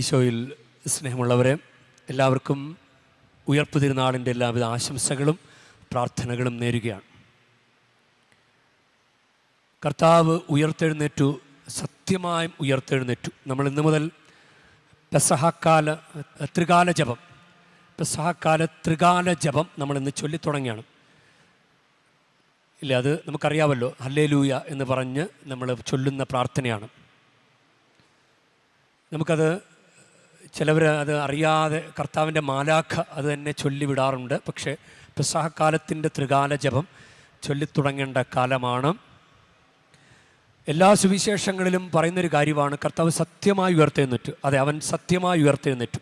ഈശോയിൽ സ്നേഹമുള്ളവരെ എല്ലാവർക്കും ഉയർപ്പ് തിരുനാളിന്റെ എല്ലാവിധ ആശംസകളും പ്രാർത്ഥനകളും നേരുകയാണ്. കർത്താവ് ഉയർത്തെഴുന്നേറ്റു സത്യമായും ഉയർത്തെഴുന്നേറ്റു. നമ്മൾ ഇന്നു മുതൽ പെസഹക്കാല ത്രികാല ജപം പെസഹക്കാല ത്രികാല ജപം നമ്മൾ ഇന്ന് ചൊല്ലിത്തുടങ്ങിയാണ് ഇല്ല അത് നമുക്കറിയാമല്ലോ ഹല്ലേലൂയ എന്ന് പറഞ്ഞ് നമ്മൾ ചൊല്ലുന്ന പ്രാർത്ഥനയാണ്. നമുക്കത് ചിലവർ അത് അറിയാതെ കർത്താവിന്റെ മാലാഖ അത് തന്നെ ചൊല്ലിവിടാറുണ്ട്. പക്ഷേ പെസഹക്കാലത്തിന്റെ ത്രികാല ജപം ചൊല്ലിത്തുടങ്ങേണ്ട കാലമാണ്. എല്ലാ സുവിശേഷങ്ങളിലും പറയുന്നൊരു കാര്യമാണ് കർത്താവ് സത്യമായി ഉയർത്തെഴുന്നേറ്റു. അതെ അവൻ സത്യമായി ഉയർത്തെഴുന്നേറ്റു.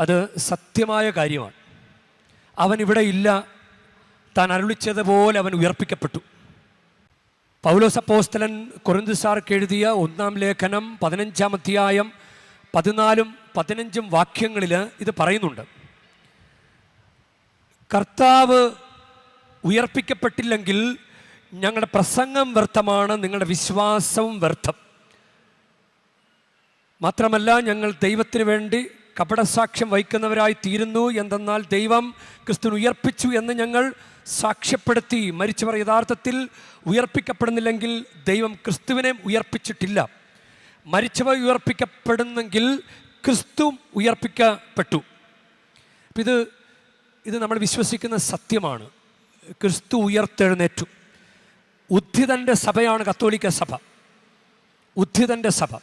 അത് സത്യമായ കാര്യമാണ്. അവൻ ഇവിടെ ഇല്ല. താൻ അരുളിച്ചതുപോലെ അവൻ ഉയർപ്പിക്കപ്പെട്ടു. പൗലോസപ്പോസ്തലൻ കൊറിന്തുസാർക്ക് എഴുതിയ ഒന്നാം ലേഖനം പതിനഞ്ചാം അധ്യായം പതിനാലും പതിനഞ്ചും വാക്യങ്ങളിൽ ഇത് പറയുന്നുണ്ട്. കർത്താവ് ഉയർപ്പിക്കപ്പെട്ടില്ലെങ്കിൽ ഞങ്ങളുടെ പ്രസംഗം വ്യർത്ഥമാണ് നിങ്ങളുടെ വിശ്വാസവും വ്യർത്ഥം. മാത്രമല്ല ഞങ്ങൾ ദൈവത്തിന് വേണ്ടി കപടസാക്ഷ്യം വഹിക്കുന്നവരായി തീരുന്നു. എന്തെന്നാൽ ദൈവം ക്രിസ്തു ഉയർപ്പിച്ചു എന്ന് ഞങ്ങൾ സാക്ഷ്യപ്പെടുത്തി. മരിച്ചവർ യഥാർത്ഥത്തിൽ ഉയർപ്പിക്കപ്പെടുന്നില്ലെങ്കിൽ ദൈവം ക്രിസ്തുവിനെ ഉയർപ്പിച്ചിട്ടില്ല. മരിച്ചവർ ഉയർപ്പിക്കപ്പെടുന്നെങ്കിൽ ക്രിസ്തു ഉയർപ്പിക്കപ്പെട്ടു. ഇത് ഇത് നമ്മൾ വിശ്വസിക്കുന്ന സത്യമാണ്. ക്രിസ്തു ഉയർത്തെഴുന്നേറ്റു. ഉദ്ധിതന്റെ സഭയാണ് കത്തോലിക്ക സഭ. ഉദ്ധിതന്റെ സഭ.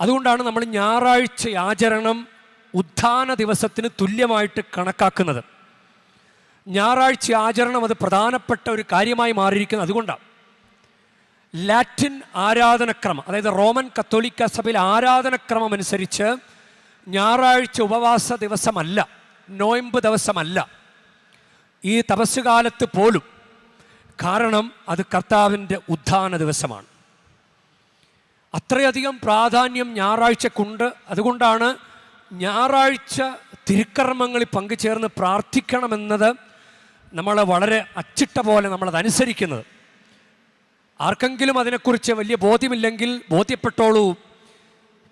അതുകൊണ്ടാണ് നമ്മൾ ഞായറാഴ്ച ആചരണം ഉത്ഥാന ദിവസത്തിന് തുല്യമായിട്ട് കണക്കാക്കുന്നത്. ഞായറാഴ്ച ആചരണം അത് പ്രധാനപ്പെട്ട ഒരു കാര്യമായി മാറിയിരിക്കുന്നത് അതുകൊണ്ടാണ്. ലാറ്റിൻ ആരാധനക്രമം അതായത് റോമൻ കത്തോലിക്ക സഭയിൽ ആരാധനക്രമം അനുസരിച്ച് ഞായറാഴ്ച ഉപവാസ ദിവസമല്ല നോയമ്പ് ദിവസമല്ല. ഈ തപസ്സുകാലത്ത് പോലും കാരണം അത് കർത്താവിന്റെ ഉദ്ധാന ദിവസമാണ്. അത്രയധികം പ്രാധാന്യം ഞായറാഴ്ചക്കുണ്ട്. അതുകൊണ്ടാണ് ഞായറാഴ്ച തിരുക്കർമ്മങ്ങളിൽ പങ്കുചേർന്ന് പ്രാർത്ഥിക്കണമെന്നത് നമ്മൾ വളരെ അച്ചിട്ട പോലെ നമ്മളത് അനുസരിക്കുന്നത് ആർക്കെങ്കിലും അതിനെക്കുറിച്ച് വലിയ ബോധ്യമില്ലെങ്കിൽ ബോധ്യപ്പെട്ടോളൂ.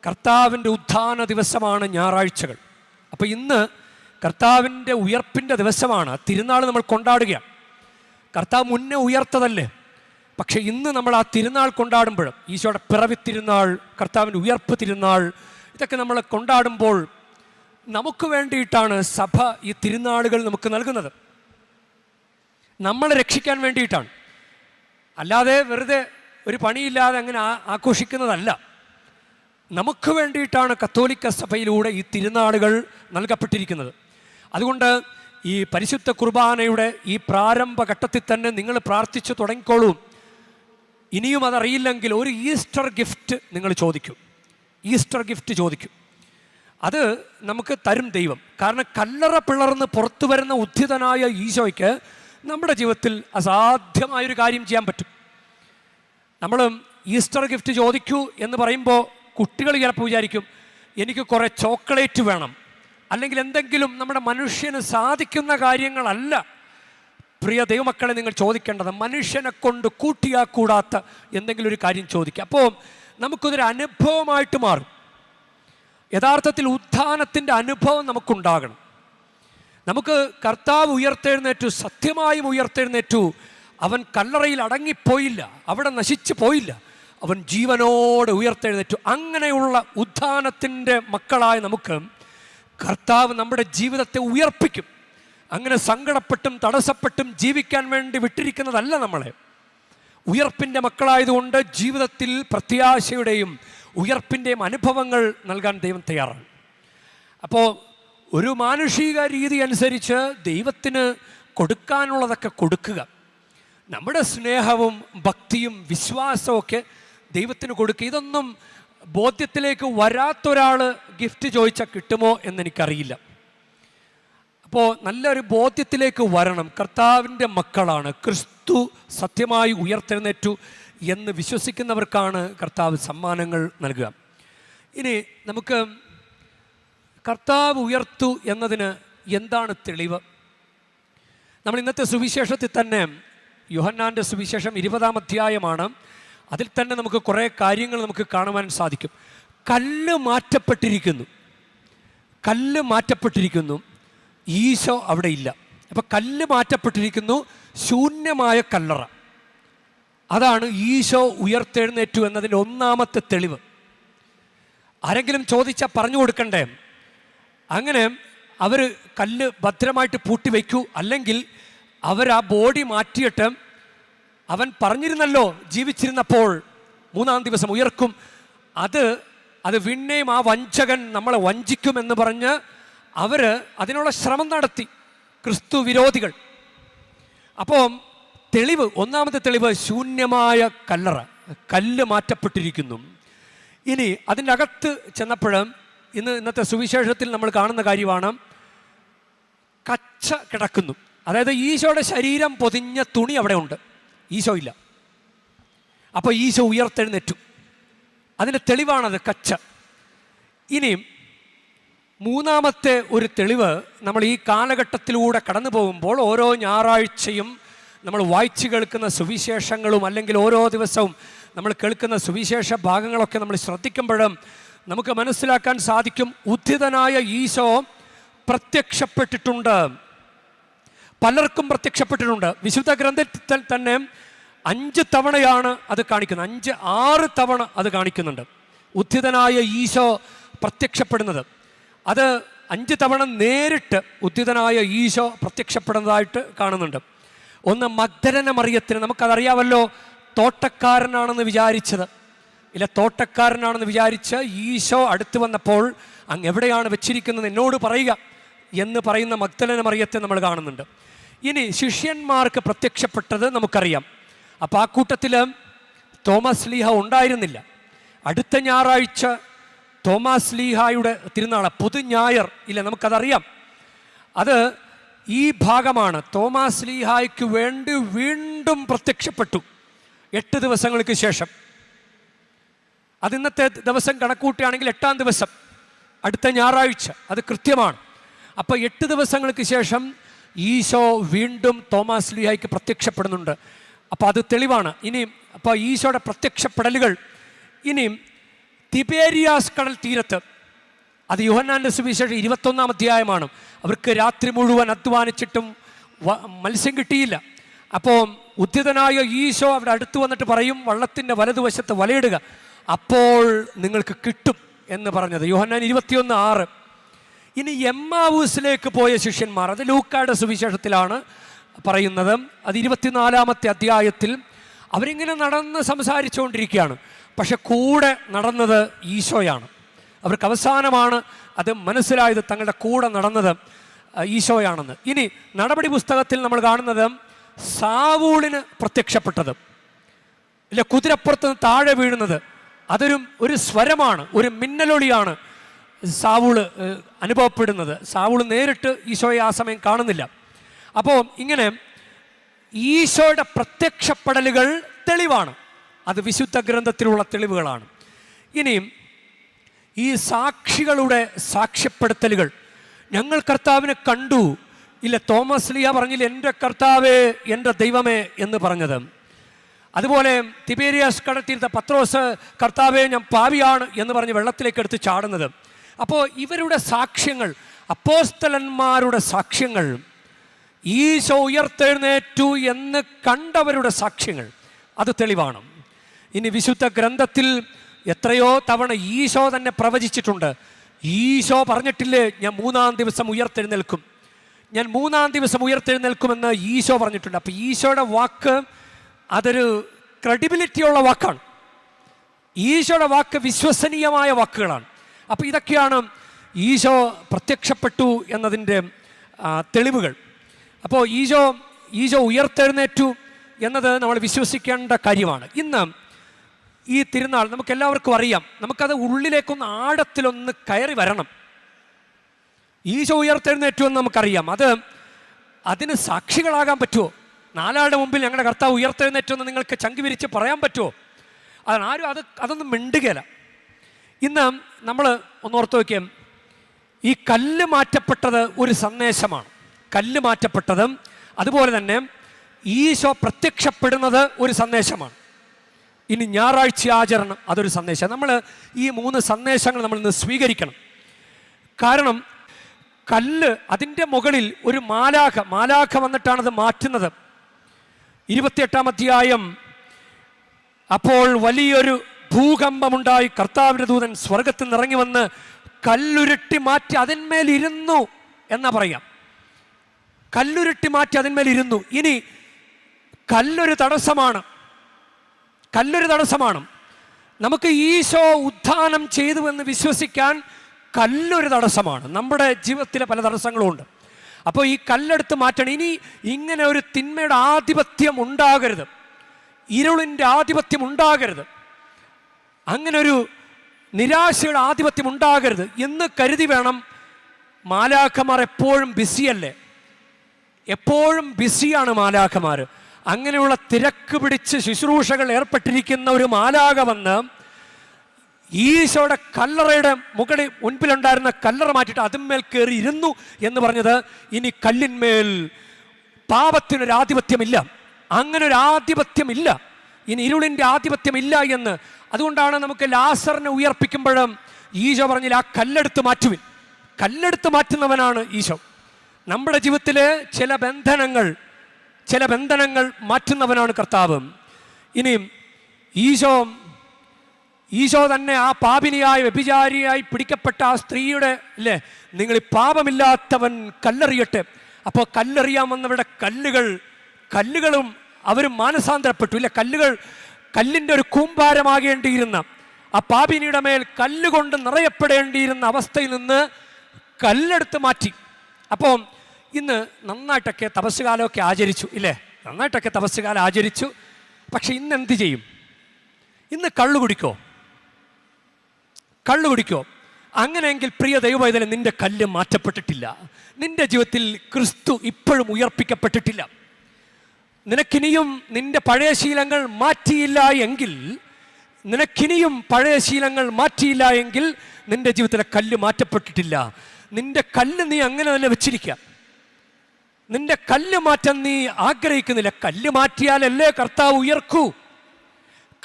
കർത്താവിന്റെ ഉത്ഥാന ദിവസമാണ് ഞായറാഴ്ചകൾ. അപ്പോൾ ഇന്ന് കർത്താവിന്റെ ഉയർപ്പിന്റെ ദിവസമാണ്. തിരുനാൾ നമ്മൾ കൊണ്ടാടുകയാണ്. കർത്താവ് മുന്നേ ഉയർത്തതല്ലേ? പക്ഷേ ഇന്ന് നമ്മൾ ആ തിരുനാൾ കൊണ്ടാടുമ്പോഴും ഈശോയുടെ പിറവി തിരുനാൾ കർത്താവിന്റെ ഉയർപ്പ് തിരുനാൾ ഇതൊക്കെ നമ്മൾ കൊണ്ടാടുമ്പോൾ നമുക്ക് വേണ്ടിയിട്ടാണ് സഭ ഈ തിരുനാളുകൾ നമുക്ക് നൽകുന്നത്. നമ്മളെ രക്ഷിക്കാൻ വേണ്ടിയിട്ടാണ്. അല്ലാതെ വെറുതെ ഒരു പണിയില്ലാതെ അങ്ങനെ ആഘോഷിക്കുന്നതല്ല. നമുക്ക് വേണ്ടിയിട്ടാണ് കത്തോലിക്ക സഭയിലൂടെ ഈ തിരുനാളുകൾ നൽകപ്പെട്ടിരിക്കുന്നത്. അതുകൊണ്ട് ഈ പരിശുദ്ധ കുർബാനയുടെ ഈ പ്രാരംഭ ഘട്ടത്തിൽ തന്നെ നിങ്ങൾ പ്രാർത്ഥിച്ചു തുടങ്ങിക്കോളൂ. ഇനിയും അതറിയില്ലെങ്കിൽ ഒരു ഈസ്റ്റർ ഗിഫ്റ്റ് നിങ്ങൾ ചോദിക്കും. ഈസ്റ്റർ ഗിഫ്റ്റ് ചോദിക്കും. അത് നമുക്ക് തരും ദൈവം. കാരണം കല്ലറ പിളർന്ന് പുറത്തു വരുന്ന ഉദ്ധിതനായ ഈശോയ്ക്ക് നമ്മുടെ ജീവിതത്തിൽ അസാധ്യമായൊരു കാര്യം ചെയ്യാൻ പറ്റും. നമ്മൾ ഈസ്റ്റർ ഗിഫ്റ്റ് ചോദിക്കൂ എന്ന് പറയുമ്പോൾ കുട്ടികൾ ചിലപ്പോൾ വിചാരിക്കും എനിക്ക് കുറേ ചോക്ലേറ്റ് വേണം. അല്ലെങ്കിൽ എന്തെങ്കിലും നമ്മുടെ മനുഷ്യന് സാധിക്കുന്ന കാര്യങ്ങളല്ല പ്രിയ ദൈവമക്കളെ നിങ്ങൾ ചോദിക്കേണ്ടത്. മനുഷ്യനെ കൊണ്ട് കൂട്ടിയാക്കൂടാത്ത എന്തെങ്കിലും ഒരു കാര്യം ചോദിക്കുക അപ്പോൾ നമുക്കതൊരു അനുഭവമായിട്ട് മാറും. യഥാർത്ഥത്തിൽ ഉത്ഥാനത്തിന്റെ അനുഭവം നമുക്കുണ്ടാകണം. നമുക്ക് കർത്താവ് ഉയർത്തെഴുന്നേറ്റു സത്യമായും ഉയർത്തെഴുന്നേറ്റു. അവൻ കല്ലറയിൽ അടങ്ങിപ്പോയില്ല അവിടെ നശിച്ചു പോയില്ല. അവൻ ജീവനോടെ ഉയർത്തെഴുന്നേറ്റു. അങ്ങനെയുള്ള ഉത്ഥാനത്തിന്റെ മക്കളായ നമുക്ക് കർത്താവ് നമ്മുടെ ജീവിതത്തെ ഉയർപ്പിക്കും. അങ്ങനെ സങ്കടപ്പെട്ടും തടസ്സപ്പെട്ടും ജീവിക്കാൻ വേണ്ടി വിട്ടിരിക്കുന്നതല്ല നമ്മളെ. ഉയർപ്പിന്റെ മക്കളായതുകൊണ്ട് ജീവിതത്തിൽ പ്രത്യാശയുടെയും ഉയർപ്പിന്റെയും അനുഭവങ്ങൾ നൽകാൻ ദൈവം തയ്യാറാണ്. അപ്പോൾ ഒരു മാനുഷിക രീതി അനുസരിച്ച് ദൈവത്തിന് കൊടുക്കാനുള്ളതൊക്കെ കൊടുക്കുക. നമ്മുടെ സ്നേഹവും ഭക്തിയും വിശ്വാസവും ഒക്കെ ദൈവത്തിന് കൊടുക്കുക. ഇതൊന്നും ബോധ്യത്തിലേക്ക് വരാത്തൊരാൾ ഗിഫ്റ്റ് ചോദിച്ചാൽ കിട്ടുമോ എന്നെനിക്കറിയില്ല. അപ്പോൾ നല്ലൊരു ബോധ്യത്തിലേക്ക് വരണം. കർത്താവിന്റെ മക്കളാണ്. ക്രിസ്തു സത്യമായി ഉയർത്തെഴുന്നേറ്റു എന്ന് വിശ്വസിക്കുന്നവർക്കാണ് കർത്താവ് സമ്മാനങ്ങൾ നൽകുക. ഇനി നമുക്ക് കർത്താവ് ഉയർത്തു എന്നതിന് എന്താണ് തെളിവ്? നമ്മൾ ഇന്നത്തെ സുവിശേഷത്തിൽ തന്നെ യുഹന്നാന്റെ സുവിശേഷം ഇരുപതാം അധ്യായമാണ്. അതിൽ തന്നെ നമുക്ക് കുറേ കാര്യങ്ങൾ നമുക്ക് കാണുവാൻ സാധിക്കും. കല്ല് മാറ്റപ്പെട്ടിരിക്കുന്നു. കല്ല് മാറ്റപ്പെട്ടിരിക്കുന്നു. ഈശോ അവിടെ ഇല്ല. അപ്പം കല്ല് മാറ്റപ്പെട്ടിരിക്കുന്നു ശൂന്യമായ കല്ലറ. അതാണ് ഈശോ ഉയർത്തെഴുന്നേറ്റു എന്നതിന്റെ ഒന്നാമത്തെ തെളിവ്. ആരെങ്കിലും ചോദിച്ചാൽ പറഞ്ഞു കൊടുക്കണ്ടേ? അങ്ങനെ അവർ കല്ല് ഭദ്രമായിട്ട് പൂട്ടി വയ്ക്കൂ അല്ലെങ്കിൽ അവർ ആ ബോഡി മാറ്റിയിട്ട് അവൻ പറഞ്ഞിരുന്നല്ലോ ജീവിച്ചിരുന്നപ്പോൾ മൂന്നാം ദിവസം ഉയർക്കും. അത് അത് വിണ്ണയും ആ വഞ്ചകൻ നമ്മളെ വഞ്ചിക്കുമെന്ന് പറഞ്ഞ് അവർ അതിനുള്ള ശ്രമം നടത്തി. ക്രിസ്തു വിരോധികൾ. അപ്പോൾ തെളിവ് ഒന്നാമത്തെ തെളിവ് ശൂന്യമായ കല്ലറ. കല്ല് മാറ്റപ്പെട്ടിരിക്കുന്നു. ഇനി അതിന്റെ അകത്ത് ചെന്നപ്പോഴും ഇന്ന് ഇന്നത്തെ സുവിശേഷത്തിൽ നമ്മൾ കാണുന്ന കാര്യമാണ് കച്ച കിടക്കുന്നു. അതായത് ഈശോയുടെ ശരീരം പൊതിഞ്ഞ തുണി അവിടെ ഉണ്ട്. ഈശോ ഇല്ല. അപ്പോൾ ഈശോ ഉയർത്തെഴുന്നേറ്റു. അതിന്റെ തെളിവാണത് കച്ച. ഇനിയും മൂന്നാമത്തെ ഒരു തെളിവ് നമ്മൾ ഈ കാലഘട്ടത്തിലൂടെ കടന്നു പോകുമ്പോൾ ഓരോ ഞായറാഴ്ചയും നമ്മൾ വായിച്ചു കേൾക്കുന്ന സുവിശേഷങ്ങളും അല്ലെങ്കിൽ ഓരോ ദിവസവും നമ്മൾ കേൾക്കുന്ന സുവിശേഷ ഭാഗങ്ങളൊക്കെ നമ്മൾ ശ്രദ്ധിക്കുമ്പോഴും നമുക്ക് മനസ്സിലാക്കാൻ സാധിക്കും ഉദ്ധിതനായ ഈശോ പ്രത്യക്ഷപ്പെട്ടിട്ടുണ്ട്. പലർക്കും പ്രത്യക്ഷപ്പെട്ടിട്ടുണ്ട്. വിശുദ്ധ ഗ്രന്ഥത്തിൽ തന്നെ അഞ്ച് തവണയാണ് അത് കാണിക്കുന്നത്. അഞ്ച് ആറ് തവണ അത് കാണിക്കുന്നുണ്ട്. ഉദ്ധിതനായ ഈശോ പ്രത്യക്ഷപ്പെടുന്നത്. അത് അഞ്ച് തവണ നേരിട്ട് ഉദ്ധിതനായ ഈശോ പ്രത്യക്ഷപ്പെടുന്നതായിട്ട് കാണുന്നുണ്ട്. ഒന്ന് മഗ്ദലന മറിയത്തിന് നമുക്കതറിയാമല്ലോ തോട്ടക്കാരനാണെന്ന് വിചാരിച്ചത്. ഇല്ല തോട്ടക്കാരനാണെന്ന് വിചാരിച്ച് ഈശോ അടുത്ത് വന്നപ്പോൾ അങ്ങ് എവിടെയാണ് വെച്ചിരിക്കുന്നത് എന്നോട് പറയുക എന്ന് പറയുന്ന മഗ്ദലന മറിയത്തെ നമ്മൾ കാണുന്നുണ്ട്. ഇനി ശിഷ്യന്മാർക്ക് പ്രത്യക്ഷപ്പെട്ടത് നമുക്കറിയാം. അപ്പോൾ ആ കൂട്ടത്തിൽ തോമസ് ലീഹ ഉണ്ടായിരുന്നില്ല. അടുത്ത ഞായറാഴ്ച തോമസ് ലീഹായുടെ തിരുനാള പൊതു ഞായർ ഇല്ല നമുക്കതറിയാം. അത് ഈ ഭാഗമാണ്. തോമസ് ലീഹായ്ക്ക് വേണ്ടി വീണ്ടും പ്രത്യക്ഷപ്പെട്ടു. എട്ട് ദിവസങ്ങൾക്ക് ശേഷം. അത് ഇന്നത്തെ ദിവസം കണക്കൂട്ടുകയാണെങ്കിൽ എട്ടാം ദിവസം അടുത്ത ഞായറാഴ്ച. അത് കൃത്യമാണ്. അപ്പോൾ എട്ട് ദിവസങ്ങൾക്ക് ശേഷം ഈശോ വീണ്ടും തോമസ് ലിയായിക്ക് പ്രത്യക്ഷപ്പെടുന്നുണ്ട്. അപ്പോൾ അത് തെളിവാണ്. ഇനിയും അപ്പോൾ ഈശോയുടെ പ്രത്യക്ഷപ്പെടലുകൾ. ഇനിയും തിബേരിയാസ് കടൽ തീരത്ത് അത് യുഹന്നാന്റെ സുവിശേഷം ഇരുപത്തൊന്നാം അധ്യായമാണ്. അവർക്ക് രാത്രി മുഴുവൻ അധ്വാനിച്ചിട്ടും മത്സ്യം കിട്ടിയില്ല. അപ്പോൾ ഉദ്ധിതനായ ഈശോ അവിടെ അടുത്ത് വന്നിട്ട് പറയും വള്ളത്തിന്റെ വലതുവശത്ത് വലയിടുക. അപ്പോൾ നിങ്ങൾക്ക് കിട്ടും എന്ന് പറഞ്ഞത്. യോഹന്നാൻ ഇരുപത്തിയൊന്ന് ആറ്. ഇനി എമ്മാവൂസിലേക്ക് പോയ ശിഷ്യന്മാർ അത് ലൂക്കായുടെ സുവിശേഷത്തിലാണ് പറയുന്നത്. അത് ഇരുപത്തിനാലാമത്തെ അധ്യായത്തിൽ അവരിങ്ങനെ നടന്ന് സംസാരിച്ചുകൊണ്ടിരിക്കുകയാണ്. പക്ഷെ കൂടെ നടന്നത് ഈശോയാണ്. അവർക്ക് അവസാനമാണ് അത് മനസ്സിലായത് തങ്ങളുടെ കൂടെ നടന്നത് ഈശോയാണെന്ന്. ഇനി നടപടി പുസ്തകത്തിൽ നമ്മൾ കാണുന്നത് സാവൂളിന് പ്രത്യക്ഷപ്പെട്ടത്. ഇല്ല കുതിരപ്പുറത്ത് നിന്ന് താഴെ വീഴുന്നത് അതൊരു ഒരു സ്വരമാണ് ഒരു മിന്നലൊളിയാണ് സാവൂൾ അനുഭവപ്പെടുന്നത്. സാവൂൾ നേരിട്ട് ഈശോയെ ആ സമയം കാണുന്നില്ല. അപ്പോൾ ഇങ്ങനെ ഈശോയുടെ പ്രത്യക്ഷപ്പെടലുകൾ തെളിവാണ്. അത് വിശുദ്ധ ഗ്രന്ഥത്തിലുള്ള തെളിവുകളാണ്. ഇനിയും ഈ സാക്ഷികളുടെ സാക്ഷ്യപ്പെടുത്തലുകൾ. ഞങ്ങൾ കർത്താവിനെ കണ്ടു. ഇല്ല തോമസ് ലിയ പറഞ്ഞില്ല എന്റെ കർത്താവേ എന്റെ ദൈവമേ എന്ന് പറഞ്ഞത്. അതുപോലെ തിബേരിയാസ് കടത്തിയിരുന്ന പത്രോസ് കർത്താവെ ഞാൻ പാവിയാണ് എന്ന് പറഞ്ഞ് വെള്ളത്തിലേക്ക് എടുത്ത് ചാടുന്നത്. അപ്പോൾ ഇവരുടെ സാക്ഷ്യങ്ങൾ അപ്പോസ്തലന്മാരുടെ സാക്ഷ്യങ്ങൾ ഈശോ ഉയർത്തെഴുന്നേറ്റു എന്ന് കണ്ടവരുടെ സാക്ഷ്യങ്ങൾ അത് തെളിവാണ്. ഇനി വിശുദ്ധ ഗ്രന്ഥത്തിൽ എത്രയോ തവണ ഈശോ തന്നെ പ്രവചിച്ചിട്ടുണ്ട്. ഈശോ പറഞ്ഞിട്ടില്ലേ ഞാൻ മൂന്നാം ദിവസം ഉയർത്തെഴുന്നേൽക്കും. ഞാൻ മൂന്നാം ദിവസം ഉയർത്തെഴുന്നേൽക്കുമെന്ന് ഈശോ പറഞ്ഞിട്ടുണ്ട്. അപ്പോൾ ഈശോയുടെ വാക്ക് അതൊരു ക്രെഡിബിലിറ്റിയുള്ള വാക്കാണ്. ഈശോയുടെ വാക്ക് വിശ്വസനീയമായ വാക്കുകളാണ്. അപ്പോൾ ഇതൊക്കെയാണ് ഈശോ പ്രത്യക്ഷപ്പെട്ടു എന്നതിന്റെ തെളിവുകൾ. അപ്പോൾ ഈശോ ഈശോ ഉയർത്തെഴുന്നേറ്റു എന്നത് നമ്മൾ വിശ്വസിക്കേണ്ട കാര്യമാണ്. ഇന്ന് ഈ തിരുനാൾ നമുക്ക് എല്ലാവർക്കും അറിയാം. നമുക്കത് ഉള്ളിലേക്കൊന്ന് ആഴത്തിലൊന്ന് കയറി വരണം. ഈശോ ഉയർത്തെഴുന്നേറ്റു എന്ന് നമുക്കറിയാം. അത് അതിന് സാക്ഷികളാകാൻ പറ്റുമോ? നാലാളുടെ മുമ്പിൽ ഞങ്ങളുടെ കർത്താവ് ഉയർത്തെഴുന്നേറ്റെന്ന് നിങ്ങൾക്ക് ചങ്കി വിരിച്ച് പറയാൻ പറ്റുമോ? അതാണ് ആരും അത് അതൊന്നും മിണ്ടുകയില്ല ഇന്ന് നമ്മൾ ഒന്ന് ഓർത്ത് നോക്കിയാൽ ഈ കല്ല് മാറ്റപ്പെട്ടത് ഒരു സന്ദേശമാണ്. കല്ല് മാറ്റപ്പെട്ടതും അതുപോലെ തന്നെ ഈശോ പ്രത്യക്ഷപ്പെടുന്നത് ഒരു സന്ദേശമാണ്. ഇനി ഞായറാഴ്ച ആചരണം അതൊരു സന്ദേശം. നമ്മൾ ഈ മൂന്ന് സന്ദേശങ്ങൾ നമ്മൾ ഇന്ന് സ്വീകരിക്കണം. കാരണം കല്ല് അതിന്റെ മുകളിൽ ഒരു മാലാഖ മാലാഖ വന്നിട്ടാണത് മാറ്റുന്നത്. ഇരുപത്തിയെട്ടാം അധ്യായം. അപ്പോൾ വലിയൊരു ഭൂകമ്പമുണ്ടായി. കർത്താവിന്റെ ദൂതൻ സ്വർഗത്തിൽ നിന്ന് ഇറങ്ങി വന്ന് കല്ലുരുട്ടി മാറ്റി അതിന്മേൽ ഇരുന്നു എന്നാ പറയാം. കല്ലുരുട്ടി മാറ്റി അതിന്മേൽ ഇരുന്നു. ഇനി കല്ലൊരു തടസ്സമാണ്. കല്ലൊരു തടസ്സമാണ്. നമുക്ക് ഈശോ ഉദ്ധാനം ചെയ്തു എന്ന് വിശ്വസിക്കാൻ കല്ലൊരു തടസ്സമാണ്. നമ്മുടെ ജീവിതത്തിലെ പല തടസ്സങ്ങളും ഉണ്ട് അപ്പോൾ ഈ കല്ലെടുത്ത് മാറ്റണം. ഇനി ഇങ്ങനെ ഒരു തിന്മയുടെ ആധിപത്യം ഉണ്ടാകരുത്. ഇരുളിന്റെ ആധിപത്യം ഉണ്ടാകരുത്. അങ്ങനെ ഒരു നിരാശയുടെ ആധിപത്യം ഉണ്ടാകരുത് എന്ന് കരുതി വേണം മാലാഖമാർ എപ്പോഴും ബിസിയല്ലേ എപ്പോഴും ബിസിയാണ് മാലാഖമാർ. അങ്ങനെയുള്ള തിരക്ക് പിടിച്ച് ശുശ്രൂഷകൾ ഏർപ്പെട്ടിരിക്കുന്ന ഒരു മാലാഖ വന്ന് ഈശോയുടെ കല്ലറയുടെ മുകളിൽ മുൻപിലുണ്ടായിരുന്ന കല്ലറ മാറ്റിയിട്ട് അതിന്മേൽ കയറി ഇരുന്നു എന്ന് പറഞ്ഞത് ഇനി കല്ലിന്മേൽ പാപത്തിനൊരു ആധിപത്യമില്ല. അങ്ങനെ ഒരു ആധിപത്യമില്ല. ഇനി ഇരുളിന്റെ ആധിപത്യമില്ല എന്ന്. അതുകൊണ്ടാണ് നമുക്ക് ലാസറിനെ ഉയർപ്പിക്കുമ്പോഴും ഈശോ പറഞ്ഞില്ല ആ കല്ലെടുത്ത് മാറ്റുവിൻ. കല്ലെടുത്ത് മാറ്റുന്നവനാണ് ഈശോ. നമ്മുടെ ജീവിതത്തിലെ ചില ബന്ധനങ്ങൾ ചില ബന്ധനങ്ങൾ മാറ്റുന്നവനാണ് കർത്താവ്. ഇനിയും ഈശോ ഈശോ തന്നെ ആ പാപിനിയായി വ്യഭിചാരിയായി പിടിക്കപ്പെട്ട ആ സ്ത്രീയുടെ അല്ലേ നിങ്ങൾ പാപമില്ലാത്തവൻ കല്ലെറിയട്ടെ. അപ്പോൾ കല്ലെറിയാൻ വന്നവരുടെ കല്ലുകൾ കല്ലുകളും അവരും മാനസാന്തരപ്പെട്ടു. ഇല്ല കല്ലുകൾ കല്ലിന്റെ ഒരു കൂമ്പാരമാകേണ്ടിയിരുന്ന ആ പാപിനിയുടെ മേൽ കല്ലുകൊണ്ട് നിറയപ്പെടേണ്ടിയിരുന്ന അവസ്ഥയിൽ നിന്ന് കല്ലെടുത്ത് മാറ്റി. അപ്പോൾ ഇന്ന് നന്നായിട്ടൊക്കെ തപസ്സുകാലമൊക്കെ ആചരിച്ചു. ഇല്ലേ നന്നായിട്ടൊക്കെ തപസ്സുകാലം ആചരിച്ചു. പക്ഷെ ഇന്ന് എന്ത് ചെയ്യും? ഇന്ന് കള്ളു കുടിക്കോ? കള്ളു കുടിക്കോ? അങ്ങനെയെങ്കിൽ പ്രിയ ദൈവവേദന നിന്റെ കല്ല് മാറ്റപ്പെട്ടിട്ടില്ല. നിന്റെ ജീവിതത്തിൽ ക്രിസ്തു ഇപ്പോഴും ഉയർപ്പിക്കപ്പെട്ടിട്ടില്ല. നിനക്കിനിയും നിന്റെ പഴയ ശീലങ്ങൾ മാറ്റിയില്ല എങ്കിൽ നിനക്കിനിയും പഴയ ശീലങ്ങൾ മാറ്റിയില്ല എങ്കിൽ നിന്റെ ജീവിതത്തിലെ കല്ല് മാറ്റപ്പെട്ടിട്ടില്ല. നിന്റെ കല്ല് നീ അങ്ങനെ തന്നെ വെച്ചിരിക്കുക നിന്റെ കല്ല് മാറ്റാൻ നീ ആഗ്രഹിക്കുന്നില്ല. കല്ല് മാറ്റിയാലല്ലേ കർത്താവ് ഉയർക്കൂ?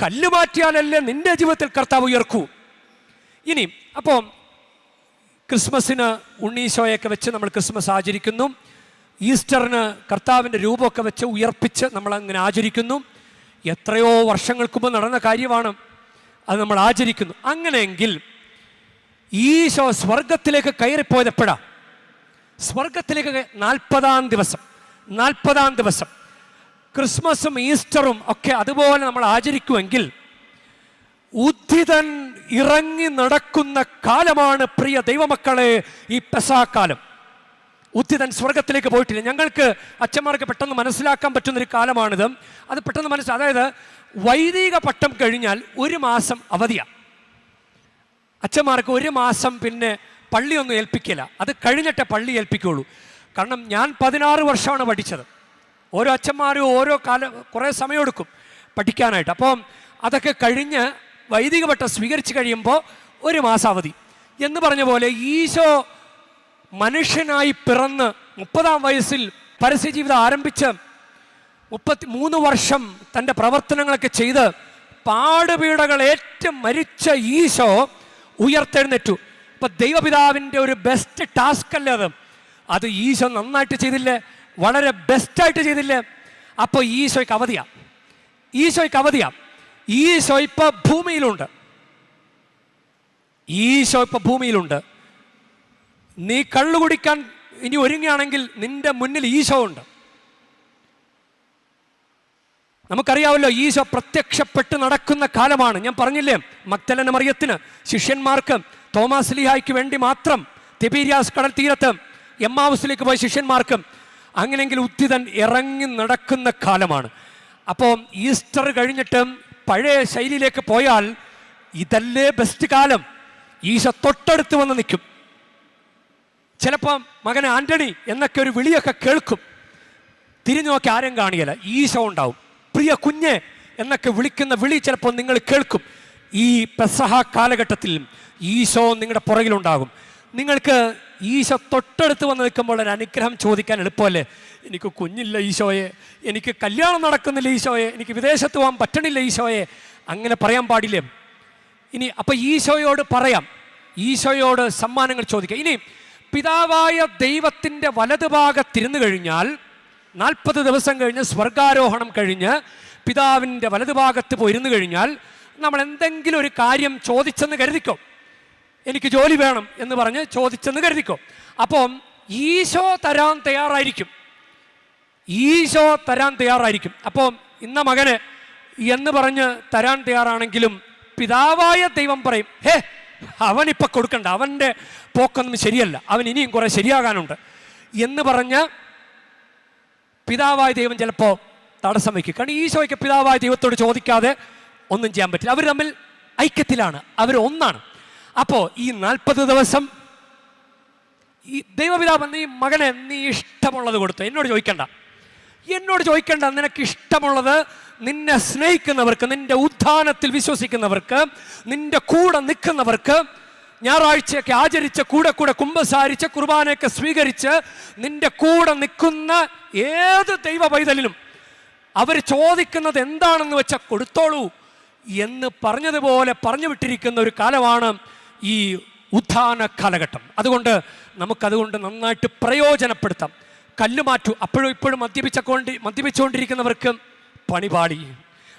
കല്ല് മാറ്റിയാലല്ലേ നിന്റെ ജീവിതത്തിൽ കർത്താവ് ഉയർക്കൂ? ഇനി അപ്പോൾ ക്രിസ്മസിന് ഉണ്ണീശോയൊക്കെ വെച്ച് നമ്മൾ ക്രിസ്മസ് ആചരിക്കുന്നു. ഈസ്റ്ററിന് കർത്താവിന്റെ രൂപമൊക്കെ വെച്ച് ഉയർപ്പിച്ച് നമ്മൾ അങ്ങനെ ആചരിക്കുന്നു. എത്രയോ വർഷങ്ങൾക്ക് മുമ്പ് നടന്ന കാര്യമാണ് അത് നമ്മൾ ആചരിക്കുന്നു. അങ്ങനെയെങ്കിൽ ഈശോ സ്വർഗത്തിലേക്ക് കയറിപ്പോയത് എപ്പോഴാ? സ്വർഗത്തിലേക്ക് നാൽപ്പതാം ദിവസം നാൽപ്പതാം ദിവസം. ക്രിസ്മസും ഈസ്റ്ററും ഒക്കെ അതുപോലെ നമ്മൾ ആചരിക്കുമെങ്കിൽ ഉദ്ധിതൻ ഇറങ്ങി നടക്കുന്ന കാലമാണ് പ്രിയ ദൈവമക്കളെ ഈ പെസാക്കാലം. ഉദ്ധിതൻ സ്വർഗത്തിലേക്ക് പോയിട്ടില്ല. ഞങ്ങൾക്ക് അച്ഛന്മാർക്ക് പെട്ടെന്ന് മനസ്സിലാക്കാൻ പറ്റുന്നൊരു കാലമാണിത്. അത് പെട്ടെന്ന് മനസ്സിൽ അതായത് വൈദിക പട്ടം കഴിഞ്ഞാൽ ഒരു മാസം അവധിയാണ് അച്ഛന്മാർക്ക് ഒരു മാസം പിന്നെ പള്ളിയൊന്നും ഏൽപ്പിക്കില്ല. അത് കഴിഞ്ഞിട്ടേ പള്ളി ഏൽപ്പിക്കുള്ളൂ. കാരണം ഞാൻ പതിനാറ് വർഷമാണ് പഠിച്ചത്. ഓരോ അച്ഛന്മാരും ഓരോ കാല കുറേ സമയമെടുക്കും പഠിക്കാനായിട്ട്. അപ്പം അതൊക്കെ കഴിഞ്ഞ് വൈദിക പട്ടം സ്വീകരിച്ചു കഴിയുമ്പോൾ ഒരു മാസാവധി. എന്ന് പറഞ്ഞ പോലെ ഈശോ മനുഷ്യനായി പിറന്ന് മുപ്പതാം വയസ്സിൽ പരസ്യജീവിതം ആരംഭിച്ച് മുപ്പത്തി മൂന്ന് വർഷം തന്റെ പ്രവർത്തനങ്ങളൊക്കെ ചെയ്ത് പാടുപീടകൾ ഏറ്റു മരിച്ച ഈശോ ഉയർത്തെഴുന്നേറ്റു. അപ്പൊ ദൈവപിതാവിന്റെ ഒരു ബെസ്റ്റ് ടാസ്ക് അല്ലേ അത്? അത് ഈശോ നന്നായിട്ട് ചെയ്തില്ലേ? വളരെ ബെസ്റ്റായിട്ട് ചെയ്തില്ലേ? അപ്പോൾ ഈശോയ്ക്ക് അവധിയാണ് ഈശോയ്ക്ക് അവധിയാ. ഈശോ ഇപ്പൊ ഭൂമിയിലുണ്ട് ഈശോ ഇപ്പൊ ഭൂമിയിലുണ്ട് നീ കള്ളു കുടിക്കാൻ ഇനി ഒരുങ്ങുകയാണെങ്കിൽ നിന്റെ മുന്നിൽ ഈശോ ഉണ്ട്. നമുക്കറിയാമല്ലോ ഈശോ പ്രത്യക്ഷപ്പെട്ട് നടക്കുന്ന കാലമാണ്. ഞാൻ പറഞ്ഞില്ലേ മക്തലന മറിയത്തിന് ശിഷ്യന്മാർക്ക് തോമാസ് ലിഹായ്ക്ക് വേണ്ടി മാത്രം തിബീരിയാസ് കടൽ തീരത്ത് എമ്മാവുസിലേക്ക് പോയ ശിഷ്യന്മാർക്കും അങ്ങനെയെങ്കിൽ ഉത്തിതൻ ഇറങ്ങി നടക്കുന്ന കാലമാണ്. അപ്പോൾ ഈസ്റ്റർ കഴിഞ്ഞിട്ട് പഴയ ശൈലിയിലേക്ക് പോയാൽ ഇതല്ലേ ബെസ്റ്റ് കാലം. ഈശ തൊട്ടടുത്ത് വന്ന് നിൽക്കും. ചിലപ്പം മകൻ ആന്റണി എന്നൊക്കെ ഒരു വിളിയൊക്കെ കേൾക്കും. തിരിഞ്ഞു നോക്കി ആരും കാണിയല്ല. ഈശോ ഉണ്ടാവും. പ്രിയ കുഞ്ഞ് എന്നൊക്കെ വിളിക്കുന്ന വിളി ചിലപ്പോൾ നിങ്ങൾ കേൾക്കും. ഈ പെസഹ കാലഘട്ടത്തിൽ ഈശോ നിങ്ങളുടെ പുറകിലുണ്ടാകും. നിങ്ങൾക്ക് ഈശോ തൊട്ടടുത്ത് വന്ന് നിൽക്കുമ്പോൾ ഒരു അനുഗ്രഹം ചോദിക്കാൻ എളുപ്പമല്ലേ? എനിക്ക് കുഞ്ഞില്ല ഈശോയെ. എനിക്ക് കല്യാണം നടക്കുന്നില്ല ഈശോയെ. എനിക്ക് വിദേശത്ത് പോകാൻ പറ്റണില്ല ഈശോയെ. അങ്ങനെ പറയാൻ പാടില്ലേ? ഇനി അപ്പം ഈശോയോട് പറയാം. ഈശോയോട് സമ്മാനങ്ങൾ ചോദിക്കാം. ഇനി പിതാവായ ദൈവത്തിന്റെ വലതുഭാഗത്തിരുന്നു കഴിഞ്ഞാൽ നാൽപ്പത് ദിവസം കഴിഞ്ഞ് സ്വർഗാരോഹണം കഴിഞ്ഞ് പിതാവിന്റെ വലതുഭാഗത്ത് പോയിരുന്നു കഴിഞ്ഞാൽ നമ്മൾ എന്തെങ്കിലും ഒരു കാര്യം ചോദിച്ചെന്ന് കരുതിക്കോ. എനിക്ക് ജോലി വേണം എന്ന് പറഞ്ഞ് ചോദിച്ചെന്ന് കരുതിക്കോ. അപ്പം ഈശോ തരാൻ തയ്യാറായിരിക്കും. ഈശോ തരാൻ തയ്യാറായിരിക്കും. അപ്പോൾ ഇന്ന മകന് എന്ന് പറഞ്ഞ് തരാൻ തയ്യാറാണെങ്കിലും പിതാവായ ദൈവം പറയും ഹേ അവൻ അവനിപ്പോൾ കൊടുക്കണ്ട. അവന്റെ പോക്കൊന്നും ശരിയല്ല. അവൻ ഇനിയും കുറെ ശരിയാകാനുണ്ട്. എന്ന് പറഞ്ഞ് പിതാവായ ദൈവം ചിലപ്പോൾ തടസ്സം വയ്ക്കും. കാരണം ഈശോയ്ക്ക് പിതാവായ ദൈവത്തോട് ചോദിക്കാതെ ഒന്നും ചെയ്യാൻ പറ്റില്ല. അവർ തമ്മിൽ ഐക്യത്തിലാണ്. അവർ ഒന്നാണ് അപ്പോൾ ഈ നാൽപ്പത് ദിവസം ഈ ദൈവപിതാവ് നീ മകനെ നീ ഇഷ്ടമുള്ളത് കൊടുത്തു. എന്നോട് ചോദിക്കണ്ട. എന്നോട് ചോദിക്കണ്ട നിനക്ക് ഇഷ്ടമുള്ളത് നിന്നെ സ്നേഹിക്കുന്നവർക്ക് നിന്റെ ഉത്ഥാനത്തിൽ വിശ്വസിക്കുന്നവർക്ക് നിന്റെ കൂടെ നിൽക്കുന്നവർക്ക് ഞായറാഴ്ചയൊക്കെ ആചരിച്ച് കൂടെ കൂടെ കുമ്പസാരിച്ച് കുർബാനയൊക്കെ സ്വീകരിച്ച് നിന്റെ കൂടെ നിൽക്കുന്ന ഏത് ദൈവ പൈതലിനും അവർ ചോദിക്കുന്നത് എന്താണെന്ന് വെച്ചാൽ കൊടുത്തോളൂ എന്ന് പറഞ്ഞതുപോലെ പറഞ്ഞു വിട്ടിരിക്കുന്ന ഒരു കാലമാണ് ഈ ഉത്ഥാന കാലഘട്ടം. അതുകൊണ്ട് നമുക്കതുകൊണ്ട് നന്നായിട്ട് പ്രയോജനപ്പെടുത്താം. കല്ലുമാറ്റു അപ്പോഴും ഇപ്പോഴും മദ്യപിച്ചക്കൊണ്ട് മദ്യപിച്ചുകൊണ്ടിരിക്കുന്നവർക്ക് പണിപാടി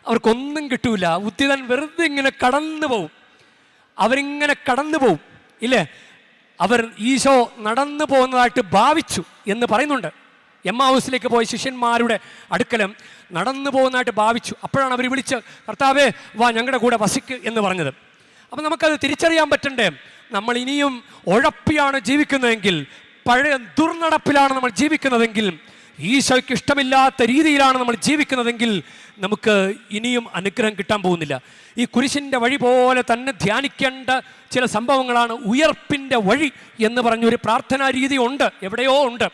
അവർക്കൊന്നും കിട്ടൂല. ഉദ്യതൻ വെറുതെ ഇങ്ങനെ കടന്നു പോവും. അവരിങ്ങനെ കടന്നു പോവും. ഇല്ലേ? അവർ ഈശോ നടന്നു പോകുന്നതായിട്ട് ഭാവിച്ചു എന്ന് പറയുന്നുണ്ട്. എം ഹൗസിലേക്ക് പോയ ശിഷ്യന്മാരുടെ അടുക്കലും നടന്നു പോകുന്നതായിട്ട് ഭാവിച്ചു. അപ്പോഴാണ് അവർ വിളിച്ച് കർത്താവേ വാ ഞങ്ങളുടെ കൂടെ വസിക്ക് എന്ന് പറഞ്ഞത്. അപ്പം നമുക്കത് തിരിച്ചറിയാൻ പറ്റണ്ടേ? നമ്മൾ ഇനിയും ഉഴപ്പിയാണ് ജീവിക്കുന്നതെങ്കിൽ പഴയ ദുർനടപ്പിലാണ് നമ്മൾ ജീവിക്കുന്നതെങ്കിൽ ഈശോയ്ക്ക് ഇഷ്ടമില്ലാത്ത രീതിയിലാണ് നമ്മൾ ജീവിക്കുന്നതെങ്കിൽ നമുക്ക് ഇനിയും അനുഗ്രഹം കിട്ടാൻ പോകുന്നില്ല. ഈ കുരിശിന്റെ വഴി പോലെ തന്നെ ധ്യാനിക്കേണ്ട ചില സംഭവങ്ങളാണ് ഉയർപ്പിന്റെ വഴി എന്ന് പറഞ്ഞൊരു പ്രാർത്ഥനാ രീതി ഉണ്ട് എവിടെയോ ഉണ്ട്.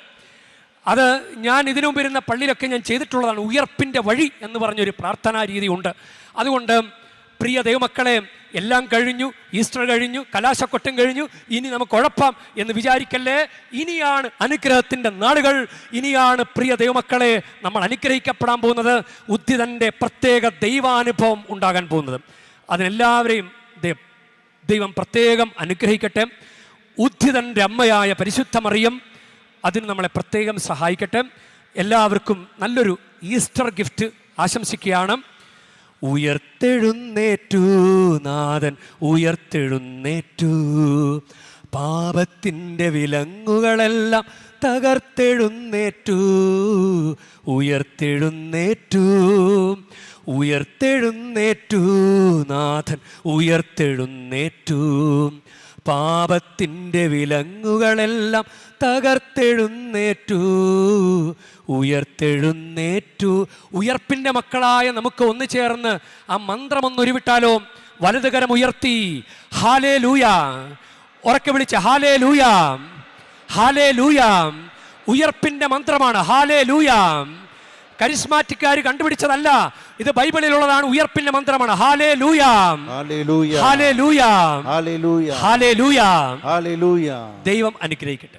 അത് ഞാൻ ഇതിനു മുമ്പ് ഇരുന്ന പള്ളിയിലൊക്കെ ഞാൻ ചെയ്തിട്ടുള്ളതാണ് ഉയർപ്പിന്റെ വഴി എന്ന് പറഞ്ഞൊരു പ്രാർത്ഥനാ രീതി ഉണ്ട്. അതുകൊണ്ട് പ്രിയ ദൈവമക്കളെ എല്ലാം കഴിഞ്ഞു ഈസ്റ്റർ കഴിഞ്ഞു കലാശക്കൊട്ടം കഴിഞ്ഞു ഇനി നമുക്ക് ഉഴപ്പാം എന്ന് വിചാരിക്കല്ലേ? ഇനിയാണ് അനുഗ്രഹത്തിന്റെ നാളുകൾ. ഇനിയാണ് പ്രിയ ദൈവമക്കളെ നമ്മൾ അനുഗ്രഹിക്കപ്പെടാൻ പോകുന്നത്. ഉദ്ധിതന്റെ പ്രത്യേക ദൈവാനുഭവം ഉണ്ടാകാൻ പോകുന്നത്. അതിനെല്ലാവരെയും ദൈവം പ്രത്യേകം അനുഗ്രഹിക്കട്ടെ. ഉദ്ധിതന്റെ അമ്മയായ പരിശുദ്ധ മറിയം അതിന് നമ്മളെ പ്രത്യേകം സഹായിക്കട്ടെ. എല്ലാവർക്കും നല്ലൊരു ഈസ്റ്റർ ഗിഫ്റ്റ് ആശംസിക്കുകയാണ്. ഉയർത്തെഴുന്നേറ്റു നാഥൻ ഉയർത്തെഴുന്നേറ്റു. പാപത്തിന്റെ വിലങ്ങുകളെല്ലാം തകർത്തെഴുന്നേറ്റു. ഉയർത്തെഴുന്നേറ്റു ഉയർത്തെഴുന്നേറ്റു നാഥൻ ഉയർത്തെഴുന്നേറ്റു. പാപത്തിന്റെ വിലങ്ങുകളെല്ലാം തകർത്തെഴുന്നേറ്റു ഉയർത്തെഴുന്നേറ്റു. ഉയർപ്പിന്റെ മക്കളായ നമുക്ക് ഒന്ന് ചേർന്ന് ആ മന്ത്രം ഉരുവിട്ടാലോ? വലതുകരം ഉയർത്തി. ഹാലേ ലൂയ ഉറക്കെ വിളിച്ച് ഹാലേ ലൂയാം ഹാലേ ലൂയാം ഉയർപ്പിന്റെ മന്ത്രമാണ് ഹാലേ ലൂയ കരിസ്മാറ്റിക്കാർ കണ്ടുപിടിച്ചതല്ല. ഇത് ബൈബിളിലുള്ളതാണ് ഉയർപ്പിന്റെ മന്ത്രമാണ്. ഹാലേ ലൂയാം Hallelujah. ഹാലേ ലൂയ Hallelujah. ഹാലേ ലൂയ ദൈവം അനുഗ്രഹിക്കട്ടെ.